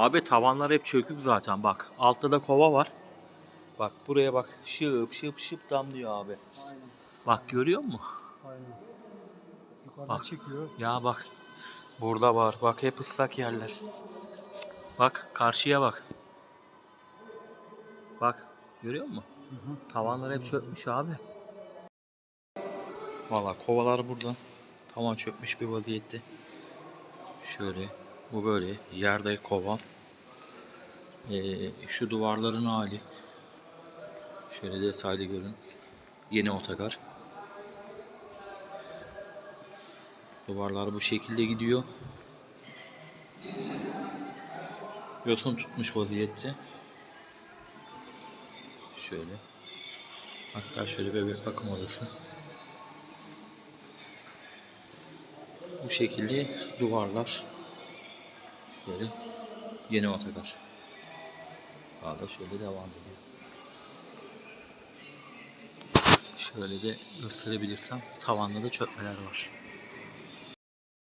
Abi tavanlar hep çökük zaten bak. Altta da kova var. Bak buraya bak. Şıp şıp şıp damlıyor abi. Aynen. Bak görüyor musun? Aynen. Yukarıdan Bak. çekiyor. Ya bak. Burada var. Bak hep ıslak yerler. Bak karşıya bak. Bak. Görüyor musun? Hı hı. Tavanlar hep çökmüş abi. Valla kovalar burada. Tavan çökmüş bir vaziyette. Şöyle. Bu böyle. Yerde kova. Ee, şu duvarların hali. Şöyle detaylı görün. Yeni otogar. Duvarlar bu şekilde gidiyor. Yosun tutmuş vaziyette. Şöyle. Hatta şöyle bebek bakım odası. Bu şekilde duvarlar. Şöyle yeni otogar. Daha da şöyle devam ediyor. Şöyle de gösterebilirsem tavanda da çökmeler var.